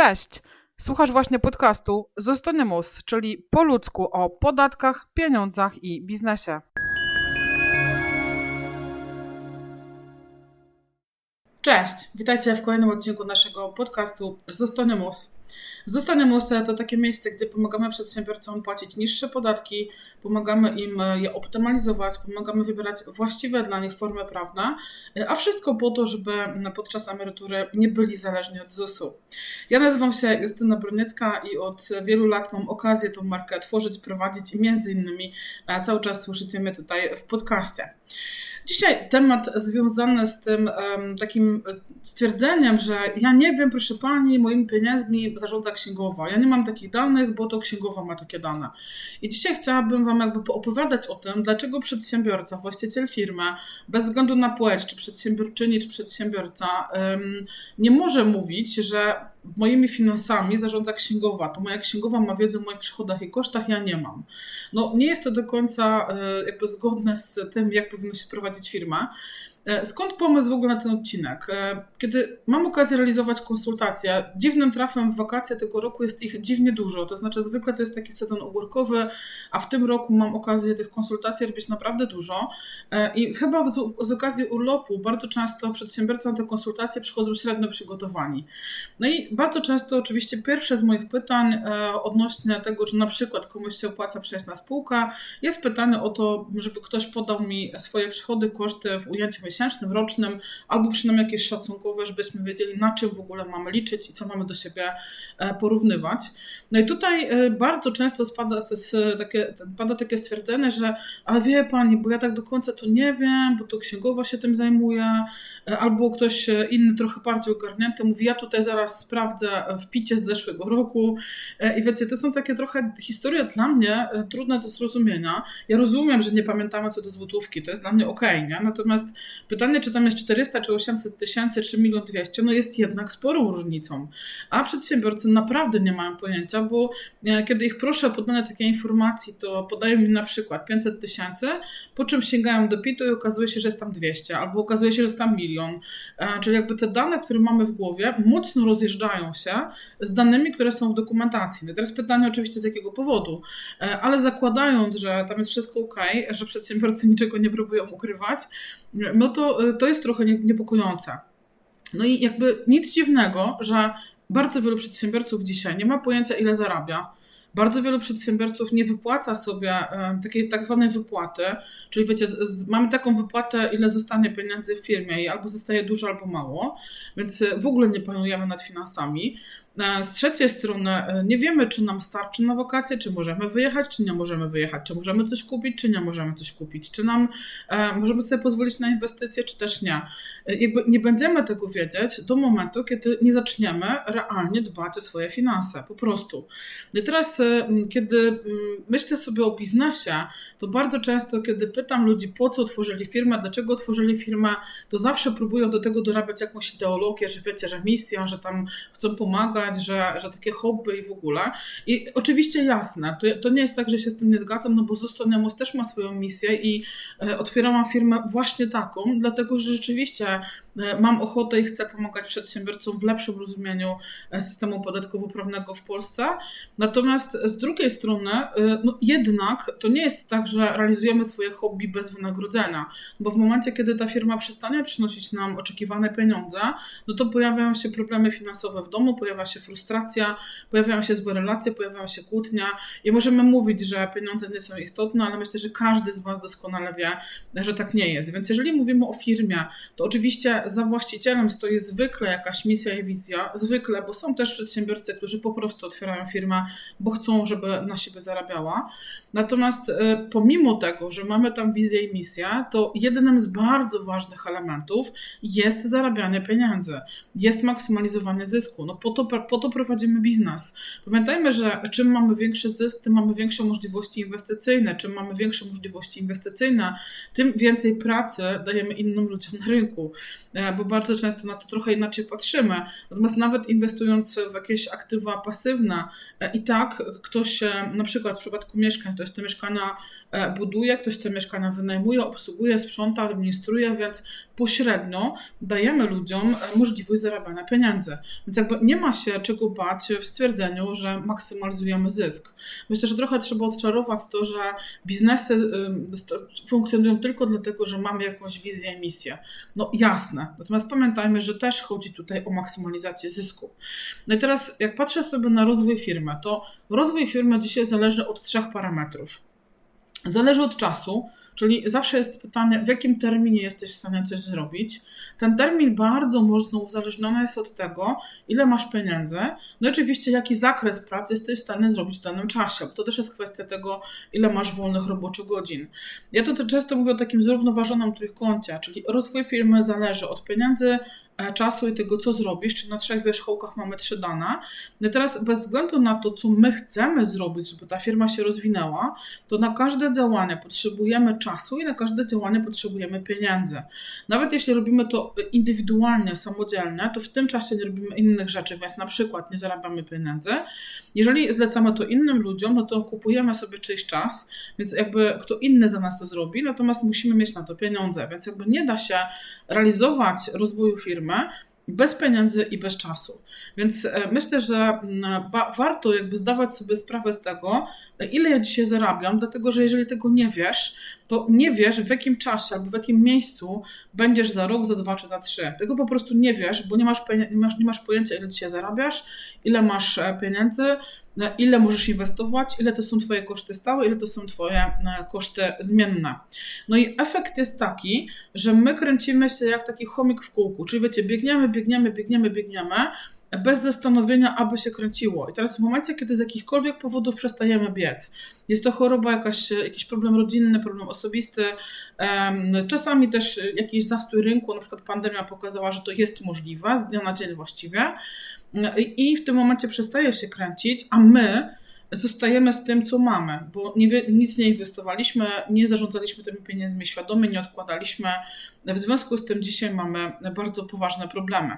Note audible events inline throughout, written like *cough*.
Cześć! Słuchasz właśnie podcastu Zostanimus, czyli po ludzku o podatkach, pieniądzach i biznesie. Cześć! Witajcie w kolejnym odcinku naszego podcastu Zostanimus. Zostanimus to takie miejsce, gdzie pomagamy przedsiębiorcom płacić niższe podatki, pomagamy im je optymalizować, pomagamy wybierać właściwe dla nich formy prawne, a wszystko po to, żeby podczas emerytury nie byli zależni od ZUS-u. Ja nazywam się Justyna Broniecka i od wielu lat mam okazję tą markę tworzyć, prowadzić i między innymi cały czas słyszycie mnie tutaj w podcaście. Dzisiaj temat związany z tym um, takim stwierdzeniem, że ja nie wiem, proszę pani, moimi pieniędzmi zarządza księgowa. Ja nie mam takich danych, bo to księgowa ma takie dane. I dzisiaj chciałabym Wam jakby poopowiadać o tym, dlaczego przedsiębiorca, właściciel firmy, bez względu na płeć, czy przedsiębiorczyni, czy przedsiębiorca, um, nie może mówić, że moimi finansami zarządza księgowa. To moja księgowa ma wiedzę o moich przychodach i kosztach, ja nie mam. No nie jest to do końca jakby zgodne z tym, jak powinno się prowadzić firma. E, skąd pomysł w ogóle na ten odcinek? E, kiedy mam okazję realizować konsultacje, dziwnym trafem w wakacje tego roku jest ich dziwnie dużo. To znaczy, zwykle to jest taki sezon ogórkowy, a w tym roku mam okazję tych konsultacji robić naprawdę dużo. E, I chyba z, z okazji urlopu bardzo często przedsiębiorcy na te konsultacje przychodzą średnio przygotowani. No i bardzo często, oczywiście, pierwsze z moich pytań odnośnie tego, że na przykład komuś się opłaca przejść na spółkę, jest pytanie o to, żeby ktoś podał mi swoje przychody, koszty w ujęciu miesięcznym, rocznym, albo przynajmniej jakieś szacunkowe, żebyśmy wiedzieli, na czym w ogóle mamy liczyć i co mamy do siebie e, porównywać. No i tutaj e, bardzo często spada, takie, pada takie stwierdzenie, że ale wie pani, bo ja tak do końca to nie wiem, bo to księgowa się tym zajmuje, e, albo ktoś inny trochę bardziej ogarnięty mówi, ja tutaj zaraz sprawdzę w picie z zeszłego roku. I wiecie, to są takie trochę historie dla mnie trudne do zrozumienia. Ja rozumiem, że nie pamiętamy co do złotówki, to jest dla mnie ok, nie? Natomiast Pytanie, czy tam jest 400, czy 800 tysięcy, czy 1 200, no jest jednak sporą różnicą. A przedsiębiorcy naprawdę nie mają pojęcia, bo e, kiedy ich proszę o podanie takiej informacji, to podają mi na przykład 500 tysięcy, po czym sięgają do PIT-u i okazuje się, że jest tam 200, albo okazuje się, że jest tam milion. E, czyli jakby te dane, które mamy w głowie, mocno rozjeżdżają się z danymi, które są w dokumentacji. No teraz pytanie oczywiście z jakiego powodu, e, ale zakładając, że tam jest wszystko ok, że przedsiębiorcy *laughs* niczego nie próbują ukrywać, no to, y, to jest trochę niepokojące. No i jakby nic dziwnego, że bardzo wielu przedsiębiorców dzisiaj nie ma pojęcia, ile zarabia. Bardzo wielu przedsiębiorców nie wypłaca sobie takiej tak zwanej wypłaty, czyli wiecie, mamy taką wypłatę, ile zostanie pieniędzy w firmie i albo zostaje dużo, albo mało, więc y, w ogóle nie panujemy nad finansami. E, z trzeciej strony e, nie wiemy, czy nam starczy na wakacje, czy możemy wyjechać, czy nie możemy wyjechać, czy możemy coś kupić, czy nie możemy coś kupić, czy nam e, możemy sobie pozwolić na inwestycje, czy też nie. Jakby nie będziemy tego wiedzieć do momentu, kiedy nie zaczniemy realnie dbać o swoje finanse, po prostu. No I teraz, kiedy myślę sobie o biznesie, to bardzo często, kiedy pytam ludzi, po co otworzyli firmę, dlaczego otworzyli firmę, to zawsze próbują do tego dorabiać jakąś ideologię, że wiecie, że misja, że tam chcą pomagać, że, że takie hobby i w ogóle. I oczywiście jasne, to, to nie jest tak, że się z tym nie zgadzam, no bo Zostaniamos też ma swoją misję i e, otwierałam firmę właśnie taką, dlatego że rzeczywiście mam ochotę i chcę pomagać przedsiębiorcom w lepszym rozumieniu e, systemu podatkowo-prawnego w Polsce. Natomiast z drugiej strony, e, no jednak to nie jest tak, że realizujemy swoje hobby bez wynagrodzenia, bo w momencie, kiedy ta firma przestanie przynosić nam oczekiwane pieniądze, no to pojawiają się problemy finansowe w domu, pojawia się frustracja, pojawiają się złe relacje, pojawiają się kłótnia i możemy mówić, że pieniądze nie są istotne, ale myślę, że każdy z Was doskonale wie, że tak nie jest. Więc jeżeli mówimy o firmie, to oczywiście za właścicielem stoi zwykle jakaś misja i wizja, zwykle, bo są też przedsiębiorcy, którzy po prostu otwierają firmę, bo chcą, żeby na siebie zarabiała. Natomiast y, pomimo tego, że mamy tam wizję i misję, to jednym z bardzo ważnych elementów jest zarabianie pieniędzy, jest maksymalizowanie zysku. No po to, po to prowadzimy biznes. Pamiętajmy, że czym mamy większy zysk, tym mamy większe możliwości inwestycyjne. Czym mamy większe możliwości inwestycyjne, tym więcej pracy dajemy innym ludziom na rynku. E, bo bardzo często na to trochę inaczej patrzymy. Natomiast nawet inwestując w jakieś aktywa pasywne, e, i tak ktoś, na przykład w przypadku mieszkań, ktoś te mieszkania e, buduje, ktoś te mieszkania wynajmuje, obsługuje, sprząta, administruje, więc pośrednio dajemy ludziom możliwość zarabiania pieniędzy. Więc jakby nie ma się czego bać w stwierdzeniu, że maksymalizujemy zysk. Myślę, że trochę trzeba odczarować to, że biznesy funkcjonują tylko dlatego, że mamy jakąś wizję i misję. No jasne. Natomiast pamiętajmy, że też chodzi tutaj o maksymalizację zysku. No i teraz, jak patrzę sobie na rozwój firmy, to rozwój firmy dzisiaj zależy od trzech parametrów. Zależy od czasu, Czyli zawsze jest pytanie, w jakim terminie jesteś w stanie coś zrobić. Ten termin bardzo mocno uzależniony jest od tego, ile masz pieniędzy, no i oczywiście jaki zakres pracy jesteś w stanie zrobić w danym czasie. To też jest kwestia tego, ile masz wolnych roboczych godzin. Ja to często mówię o takim zrównoważonym trójkącie, czyli rozwój firmy zależy od pieniędzy, czasu i tego, co zrobisz, czy na trzech wierzchołkach mamy trzy dane. No teraz bez względu na to, co my chcemy zrobić, żeby ta firma się rozwinęła, to na każde działanie potrzebujemy czasu i na każde działanie potrzebujemy pieniędzy. Nawet jeśli robimy to indywidualnie, samodzielnie, to w tym czasie nie robimy innych rzeczy, więc na przykład nie zarabiamy pieniędzy. Jeżeli zlecamy to innym ludziom, no to kupujemy sobie czyjś czas, więc jakby kto inny za nas to zrobi, natomiast musimy mieć na to pieniądze, więc jakby nie da się realizować rozwoju firmy bez pieniędzy i bez czasu. Więc e, myślę, że warto jakby zdawać sobie sprawę z tego, ile ja dzisiaj zarabiam, dlatego że jeżeli tego nie wiesz, to nie wiesz w jakim czasie albo w jakim miejscu będziesz za rok, za dwa czy za trzy. Tego po prostu nie wiesz, bo nie masz, nie masz, nie masz pojęcia, ile dzisiaj zarabiasz, ile masz e, pieniędzy, ile możesz inwestować, ile to są Twoje koszty stałe, ile to są Twoje e, koszty zmienne. No i efekt jest taki, że my kręcimy się jak taki chomik w kółku, czyli wiecie, biegniemy, biegniemy, biegniemy, biegniemy, bez zastanowienia, aby się kręciło. I teraz w momencie, kiedy z jakichkolwiek powodów przestajemy biec, jest to choroba, jakaś, jakiś problem rodzinny, problem osobisty, czasami też jakiś zastój rynku, na przykład pandemia pokazała, że to jest możliwe z dnia na dzień właściwie, i w tym momencie przestaje się kręcić, a my zostajemy z tym, co mamy, bo nie, nic nie inwestowaliśmy, nie zarządzaliśmy tymi pieniędzmi świadomie, nie odkładaliśmy. W związku z tym dzisiaj mamy bardzo poważne problemy.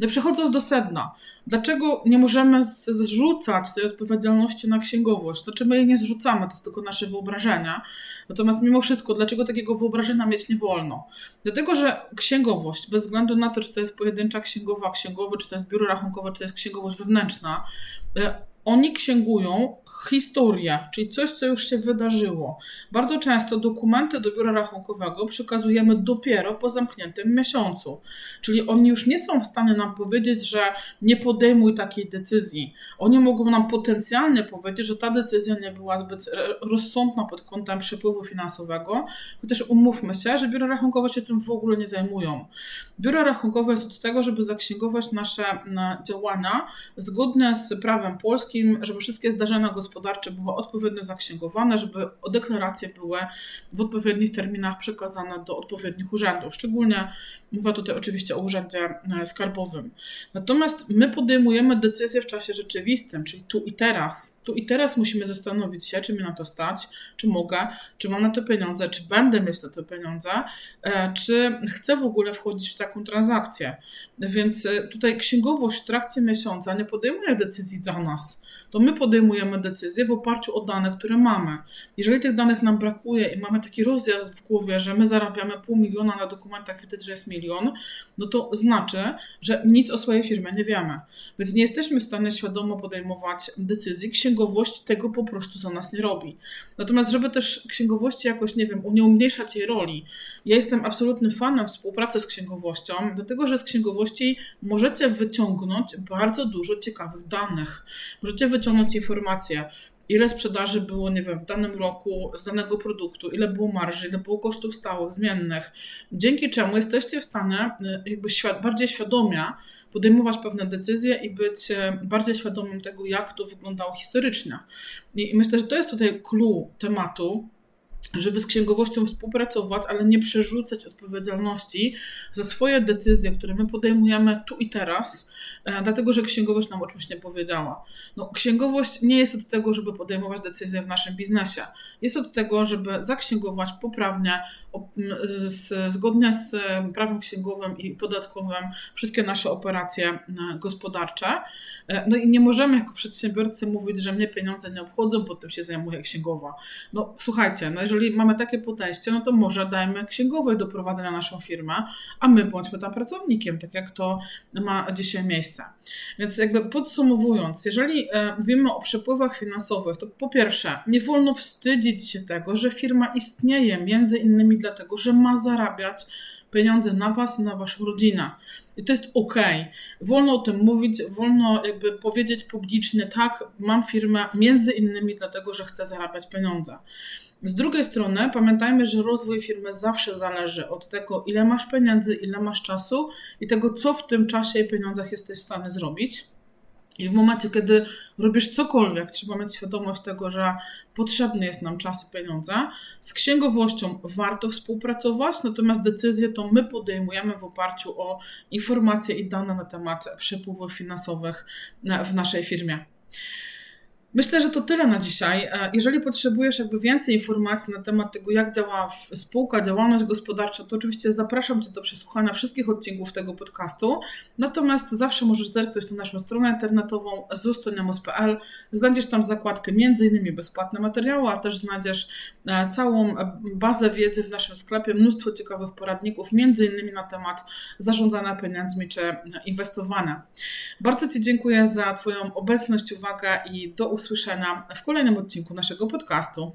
No przechodząc do sedna, dlaczego nie możemy zrzucać tej odpowiedzialności na księgowość? Znaczy my jej nie zrzucamy, to jest tylko nasze wyobrażenia. Natomiast mimo wszystko, dlaczego takiego wyobrażenia mieć nie wolno? Dlatego, że księgowość, bez względu na to, czy to jest pojedyncza księgowa, księgowy, czy to jest biuro rachunkowe, czy to jest księgowość wewnętrzna, e, oni księgują historia, czyli coś, co już się wydarzyło. Bardzo często dokumenty do biura rachunkowego przekazujemy dopiero po zamkniętym miesiącu. Czyli oni już nie są w stanie nam powiedzieć, że nie podejmuj takiej decyzji. Oni mogą nam potencjalnie powiedzieć, że ta decyzja nie była zbyt rozsądna pod kątem przepływu finansowego, chociaż umówmy się, że biura rachunkowe się tym w ogóle nie zajmują. Biuro rachunkowe jest od tego, żeby zaksięgować nasze działania zgodne z prawem polskim, żeby wszystkie zdarzenia gospodarcze gospodarcze były odpowiednio zaksięgowane, żeby deklaracje były w odpowiednich terminach przekazane do odpowiednich urzędów. Szczególnie mówię tutaj oczywiście o urzędzie e, skarbowym. Natomiast my podejmujemy decyzje w czasie rzeczywistym, czyli tu i teraz. Tu i teraz musimy zastanowić się, czy mi na to stać, czy mogę, czy mam na to pieniądze, czy będę mieć na to pieniądze, e, czy chcę w ogóle wchodzić w taką transakcję. Więc e, tutaj księgowość w trakcie miesiąca nie podejmuje decyzji za nas to my podejmujemy decyzje w oparciu o dane, które mamy. Jeżeli tych danych nam brakuje i mamy taki rozjazd w głowie, że my zarabiamy pół miliona na dokumentach, widać, że jest milion, no to znaczy, że nic o swojej firmie nie wiemy. Więc nie jesteśmy w stanie świadomo podejmować decyzji. Księgowość tego po prostu za nas nie robi. Natomiast, żeby też księgowości jakoś, nie wiem, nie umniejszać jej roli, ja jestem absolutnym fanem współpracy z księgowością, dlatego że z księgowości możecie wyciągnąć bardzo dużo ciekawych danych. Możecie wyciągnąć informacje, ile sprzedaży było, nie wiem, w danym roku z danego produktu, ile było marży, ile było kosztów stałych, zmiennych, dzięki czemu jesteście w stanie y, jakby bardziej świadomie podejmować pewne decyzje i być y, bardziej świadomym tego, jak to wyglądało historycznie. I myślę, że to jest tutaj clue tematu, żeby z księgowością współpracować, ale nie przerzucać odpowiedzialności za swoje decyzje, które my podejmujemy tu i teraz, dlatego że księgowość nam oczywiście nie powiedziała. No, księgowość nie jest od tego, żeby podejmować decyzje w naszym biznesie. Jest od tego, żeby zaksięgować poprawnie, zgodnie z prawem księgowym i podatkowym wszystkie nasze operacje e, gospodarcze. E, no i nie możemy jako przedsiębiorcy mówić, że mnie pieniądze nie obchodzą, bo tym się zajmuje księgowa. No słuchajcie, no jeżeli mamy takie podejście, no to może dajmy księgowej do prowadzenia naszą firmę, a my bądźmy tam pracownikiem, tak jak to ma dzisiaj miejsce. Więc jakby podsumowując, jeżeli e, mówimy o przepływach finansowych, to po pierwsze, nie wolno wstydzić się tego, że firma istnieje, między innymi dlatego, że ma zarabiać pieniądze na Was i na Waszą rodzinę. I to jest ok. Wolno o tym mówić, wolno jakby powiedzieć publicznie, tak, mam firmę między innymi dlatego, że chcę zarabiać pieniądze. Z drugiej strony pamiętajmy, że rozwój firmy zawsze zależy od tego, ile masz pieniędzy, ile masz czasu i tego, co w tym czasie i pieniądzach jesteś w stanie zrobić. I w momencie, kiedy robisz cokolwiek, trzeba mieć świadomość tego, że potrzebny jest nam czas i pieniądze. Z księgowością warto współpracować, natomiast decyzję to my podejmujemy w oparciu o informacje i dane na temat przepływów finansowych w naszej firmie. Myślę, że to tyle na dzisiaj. E, jeżeli potrzebujesz jakby więcej informacji na temat tego, jak działa spółka, działalność gospodarcza, to oczywiście zapraszam Cię do przesłuchania wszystkich odcinków tego podcastu. Natomiast zawsze możesz zerknąć na naszą stronę internetową zustoniamos.pl. Znajdziesz tam zakładkę m.in. bezpłatne materiały, a też znajdziesz e, całą e, bazę wiedzy w naszym sklepie, mnóstwo ciekawych poradników, m.in. na temat zarządzania pieniędzmi czy inwestowania. Bardzo Ci dziękuję za Twoją obecność, uwagę i do usłyszenia usłyszenia w kolejnym odcinku naszego podcastu.